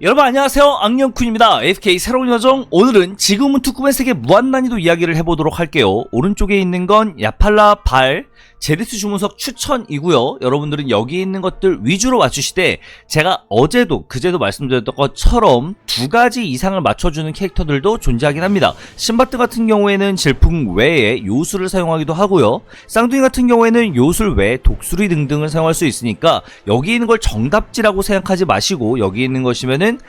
여러분 안녕하세요. 악령쿤입니다. AFK 새로운 여정. 오늘은 지금은 투꿈의 세계 무한난이도 이야기를 해보도록 할게요. 오른쪽에 있는 건 야팔라 발 제데스 주문석 추천이고요. 여러분들은 여기 있는 것들 위주로 맞추시되 제가 어제도 그제도 말씀드렸던 것처럼 두 가지 이상을 맞춰주는 캐릭터들도 존재하긴 합니다. 신바트 같은 경우에는 질풍 외에 요술을 사용하기도 하고요. 쌍둥이 같은 경우에는 요술 외에 독수리 등등을 사용할 수 있으니까 여기 있는 걸 정답지라고 생각하지 마시고 여기 있는 것이면은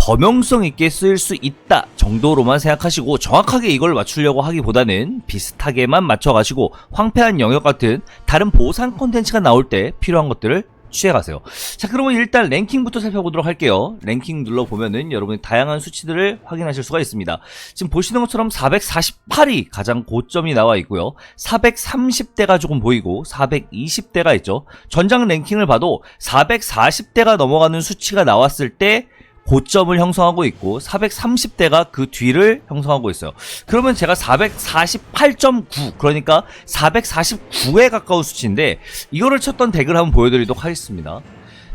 범용성 있게 쓰일 수 있다 정도로만 생각하시고 정확하게 이걸 맞추려고 하기보다는 비슷하게만 맞춰가시고 황폐한 영역 같은 다른 보상 콘텐츠가 나올 때 필요한 것들을 취해가세요. 자, 그러면 일단 랭킹부터 살펴보도록 할게요. 랭킹 눌러보면은 여러분이 다양한 수치들을 확인하실 수가 있습니다. 지금 보시는 것처럼 448이 가장 고점이 나와 있고요. 430대가 조금 보이고 420대가 있죠. 전장 랭킹을 봐도 440대가 넘어가는 수치가 나왔을 때 고점을 형성하고 있고 430대가 그 뒤를 형성하고 있어요. 그러면 제가 448.9 그러니까 449에 가까운 수치인데 이거를 쳤던 덱을 한번 보여드리도록 하겠습니다.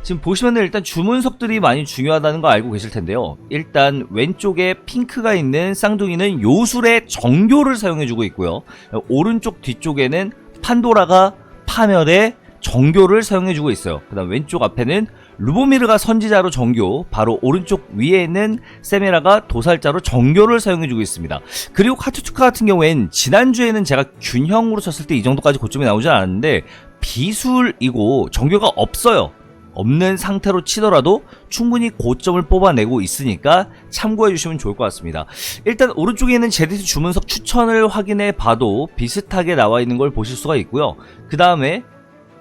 지금 보시면 일단 주문석들이 많이 중요하다는 거 알고 계실 텐데요. 일단 왼쪽에 핑크가 있는 쌍둥이는 요술의 정교를 사용해주고 있고요. 오른쪽 뒤쪽에는 판도라가 파멸의 정교를 사용해주고 있어요. 그 다음 왼쪽 앞에는 루보미르가 선지자로 정교, 바로 오른쪽 위에는 세메라가 도살자로 정교를 사용해주고 있습니다. 그리고 카투투카 같은 경우엔 지난주에는 제가 균형으로 쳤을 때 이 정도까지 고점이 나오지 않았는데 비술이고 정교가 없어요. 없는 상태로 치더라도 충분히 고점을 뽑아내고 있으니까 참고해 주시면 좋을 것 같습니다. 일단 오른쪽에 있는 제디스 주문석 추천을 확인해 봐도 비슷하게 나와 있는 걸 보실 수가 있고요. 그 다음에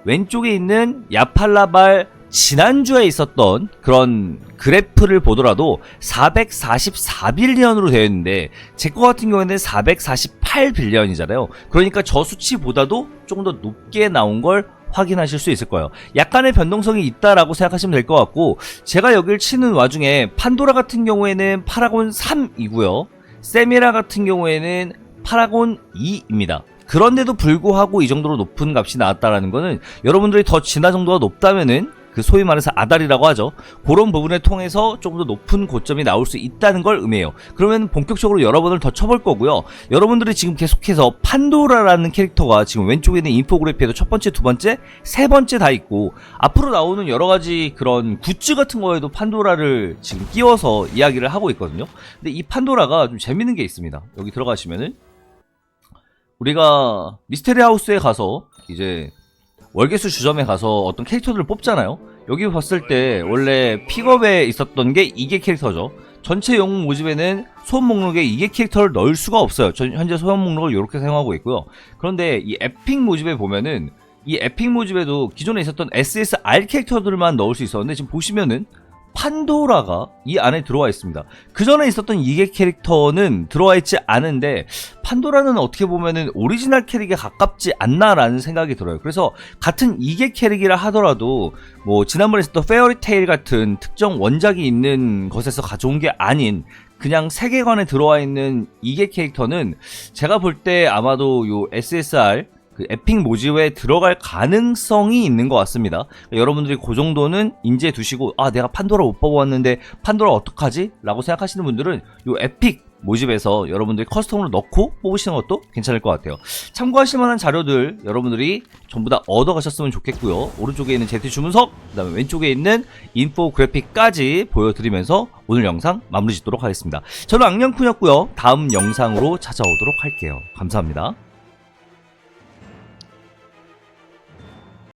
왼쪽에 있는 야팔라발 지난주에 있었던 그런 그래프를 보더라도 444빌리언으로 되어 있는데 제 거 같은 경우에는 448빌리언이잖아요. 그러니까 저 수치보다도 조금 더 높게 나온 걸 확인하실 수 있을 거예요. 약간의 변동성이 있다라고 생각하시면 될 것 같고 제가 여기를 치는 와중에 판도라 같은 경우에는 파라곤 3이고요. 세미라 같은 경우에는 파라곤 2입니다. 그런데도 불구하고 이 정도로 높은 값이 나왔다라는 거는 여러분들이 더 진화 정도가 높다면은 그 소위 말해서 아다리라고 하죠. 그런 부분을 통해서 조금 더 높은 고점이 나올 수 있다는 걸 의미해요. 그러면 본격적으로 여러분을 더 쳐볼 거고요. 여러분들이 지금 계속해서 판도라라는 캐릭터가 지금 왼쪽에 있는 인포그래피에도 첫 번째, 두 번째, 세 번째 다 있고 앞으로 나오는 여러 가지 그런 굿즈 같은 거에도 판도라를 지금 끼워서 이야기를 하고 있거든요. 근데 이 판도라가 좀 재밌는 게 있습니다. 여기 들어가시면은 우리가 미스테리 하우스에 가서 이제 월계수 주점에 가서 어떤 캐릭터들을 뽑잖아요. 여기 봤을 때 원래 픽업에 있었던 게 이게 캐릭터죠. 전체 영웅 모집에는 소원 목록에 이게 캐릭터를 넣을 수가 없어요. 전 현재 소원 목록을 이렇게 사용하고 있고요. 그런데 이 에픽 모집에 보면은 이 에픽 모집에도 기존에 있었던 SSR 캐릭터들만 넣을 수 있었는데 지금 보시면은 판도라가 이 안에 들어와 있습니다. 그 전에 있었던 이게 캐릭터는 들어와 있지 않은데 판도라는 어떻게 보면은 오리지널 캐릭에 가깝지 않나라는 생각이 들어요. 그래서 같은 이게 캐릭이라 하더라도 뭐 지난번에 있었던 페어리테일 같은 특정 원작이 있는 것에서 가져온 게 아닌 그냥 세계관에 들어와 있는 이게 캐릭터는 제가 볼 때 아마도 요 SSR 그 에픽 모집에 들어갈 가능성이 있는 것 같습니다. 여러분들이 그 정도는 인지해 두시고 아 내가 판도라 못 뽑아왔는데 판도라 어떡하지? 라고 생각하시는 분들은 요 에픽 모집에서 여러분들이 커스텀으로 넣고 뽑으시는 것도 괜찮을 것 같아요. 참고하실 만한 자료들 여러분들이 전부 다 얻어가셨으면 좋겠고요. 오른쪽에 있는 제트 주문석, 그 다음에 왼쪽에 있는 인포그래픽까지 보여드리면서 오늘 영상 마무리 짓도록 하겠습니다. 저는 악령쿤이었고요. 다음 영상으로 찾아오도록 할게요. 감사합니다.